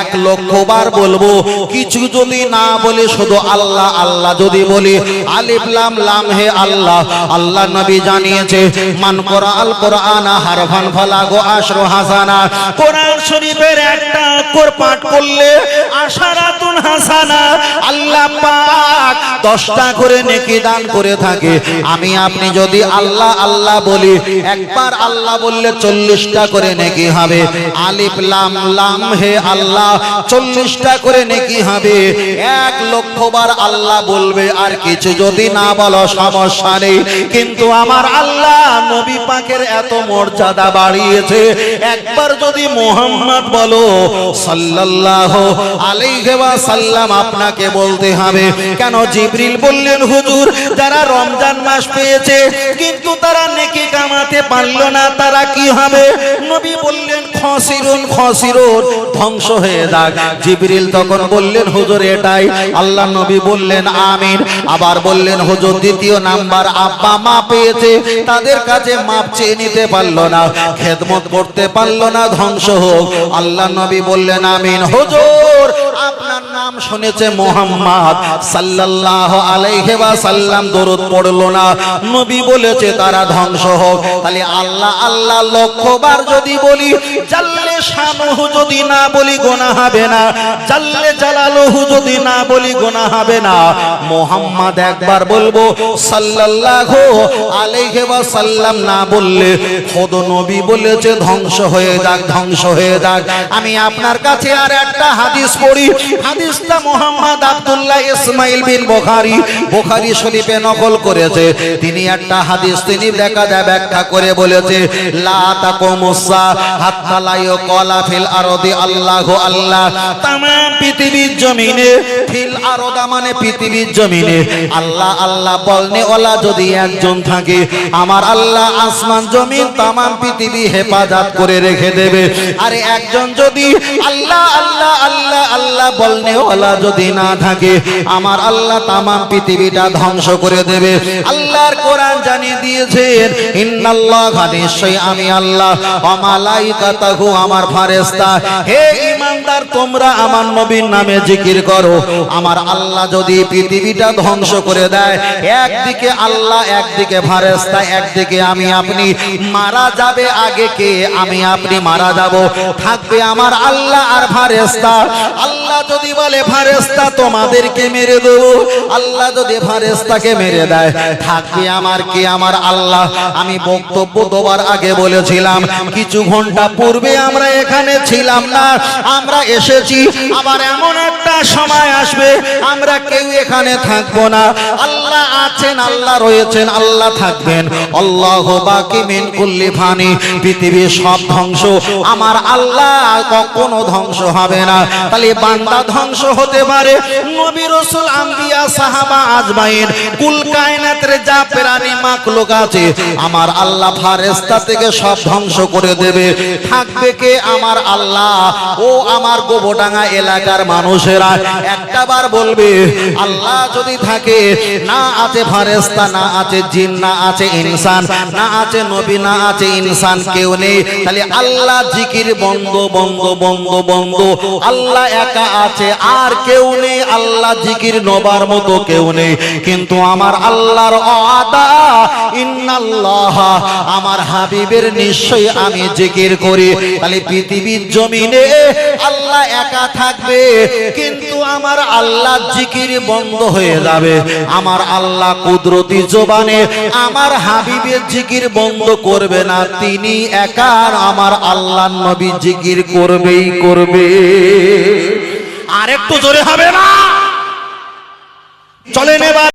এক লক্ষ বার বলব, কিছু যদি না বলে শুধু আল্লাহ আল্লাহ যদি বলি, আলিফ, লাম হে আল্লাহ আল্লাহ নবী জানিয়েছে, মান করা আল কোরআন ফালা গো আশরু হাসানা। কোরআন শরীফের একটা কোর পাঠ করলে আশারাতুন হাসানা, আল্লাহ পাক দশটা করে নেকি দান করে থাকে। আমি, আপনি যদি আল্লাহ আল্লাহ বলি, একবার আল্লাহ বললে চল্লিশটা করে নেকি হবে। আলিফ, লাম লাম, হে আল্লাহ, চল্লিশটা করে নেকি হবে। এক লক্ষ বার আল্লাহ বলবে, আর কিছু যদি না বলো সমস্যা নেই। কিন্তু আমার আল্লাহ নবী পাকের এত মর্যাদা বাড়িয়েছে। একবার যদি মোহাম্মদ বলো, সাল্লাল্লাহু আলাইহি আপনাকে বলতে হবে। কেন জিবরিল বললেন, হুজুর, যারা রমজান মাস পেয়েছে, কিন্তু তারা নেকি কামাতে পারল না, তারা কি হবে? নবী বললেন, খসিরুন খসিরুন, ধ্বংস হয়ে যাক। জিবরিল তখন বললেন, হুজুর, এটাই। আল্লাহ নবী বললেন, আমিন। আবার বললেন, হুজুর, দ্বিতীয় নাম্বার আব্বা মা পেয়েছে, তাদের কাছে মাপ চেয়ে নিতে পারল না, খেদমত করতে পারল না, ধ্বংস হোক। আল্লাহ নবী বললেন, আমিন। হুজুর, আপনার নাম শুনেছে মোহাম্মদ সাল্লাল্লাহু আলাইহি ওয়াসাল্লাম, দরুদ পড়ল না। নবী বলেছে, তারা ধ্বংস হোক। তাহলে আল্লাহ আল্লাহ লক্ষবার যদি বলি জাল্লে শানুহু যদি না বলি গোনা হবে না, জাল্লে জালালুহু যদি না বলি গোনা হবে না। মোহাম্মদ একবার বলব, সাল্লাল্লাহু আলাইহি না বললে খোদ নবী বলেছে, ধ্বংস হয়ে যাক, ধ্বংস হয়ে যাক। আমি আপনার কাছে আর একটা হাদিস পড়ি, হাদিসটা মোহাম্মদ আব্দুল্লাহ ইসমাইল বিন বুখারী বুখারী শরীফে নকল করেছে। তিনি একটা হাদিস তিনি দেখা যায় ব্যাখ্যা করে বলেছে, লা তাকুমুসা হাত্তা লা ইউকালা ফিল আরদি আল্লাহু আল্লাহ। তাম পৃথিবীর জমিনে ফিল আরদা মানে পৃথিবীর জমিনে। আল্লাহ আল্লাহ বলনে ওলা যদি একজন থাকে, আমার আল্লাহ আসমান জমিন পৃথিবী হেফাজত করে রেখে দেবে। আরে একজন যদি আল্লাহ আল্লাহ আল্লাহ আল্লাহ বলনে ওলা যদি না থাকে, আমার আল্লাহ তামাম পৃথিবীটা ধ্বংস করে দেবে। আল্লাহর কোরআন জানিয়ে দিয়েছেন, ইন্নাল্লাহ নিশ্চয়ই আমি আল্লাহ অমালাইকাতাহু আমার ফারেস্তা হে ইমানদার, তোমরা আমার নবীর নামে জিকির করো। আমার আল্লাহ যদি পৃথিবীটা ধ্বংস করে দেয়, একদিকে আল্লাহ, একদিকে ফারেস্তা একদিকে আমি আপনি। মারা যাবে আগে কে? আমি আপনি মারা যাব। থাকবে আমার আল্লাহ আর ফারেস্তা আল্লাহ যদি বলে ফারেস্তা তোমাদেরকে মেরে দেবো। আল্লাহ যদি ফারেস্তাকে মেরে দেয়, থাকবে আমার কে? আমার আল্লাহ। আমি বক্তব্য দেওয়ার আগে বলেছিলাম, কিছু ঘণ্টা পূর্বে আমরা এখানে ছিলাম না। আমরা এসেছি, আবার এমন একটা সময় আসবে, আমরা কেউ এখানে থাকব না। আল্লাহ আছেন, আল্লাহ রয়েছেন, আল্লাহ থাকবেন। আল্লাহ বাকি মিন কুল্লি ফানি। পৃথিবীর সব ধ্বংস আমার আল্লাহ, কখনো ধ্বংস হবে না। তাহলে বান্দা ধ্বংস হতে পারে। নবী রাসূল, আম্বিয়া, সাহাবা, আজমাইন, কুল কায়নাতের যা প্রাণী, মাখলুক আছে, আমার আল্লাহ ফারেস্তা থেকে সব ধ্বংস করে দেবে। থাকবে কে? আমার আল্লাহ। ও আমার গোবডাঙ্গা এলাকার মানুষেরা। একটা বলবে, আল্লাহ যদি থাকে, না আছে ফারেস্তা না আছে জিন, না আছে ইনসান, না আছে নবী, না আছে ইনসান, কেউ নেই। তাহলে আল্লাহ জিকির বন্ধ বন্ধ বন্ধ বন্ধ। আল্লাহ একা আছে, আর কেউ নেই। আল্লাহ জিকির নবার মতো কেউ নেই। কিন্তু আমার আল্লাহর আদা ইন্নাল্লাহ, আমার হাবিবের নিশ্চয়ই আমি জিকির করি। তাহলে পৃথিবীর জমিনে আল্লাহ একা থাকবে, কিন্তু আমার আল্লাহ জিকির বন্ধ হয়ে যাবে। আমার আল্লাহ কুদরতি জবানে আমার হাবিবের জিকির বন্ধ করবে না। তিনি একা, আমার আল্লাহ নবী জিকির করবেই করবে। আর একটু জোরে হবে না? চলেন এবার।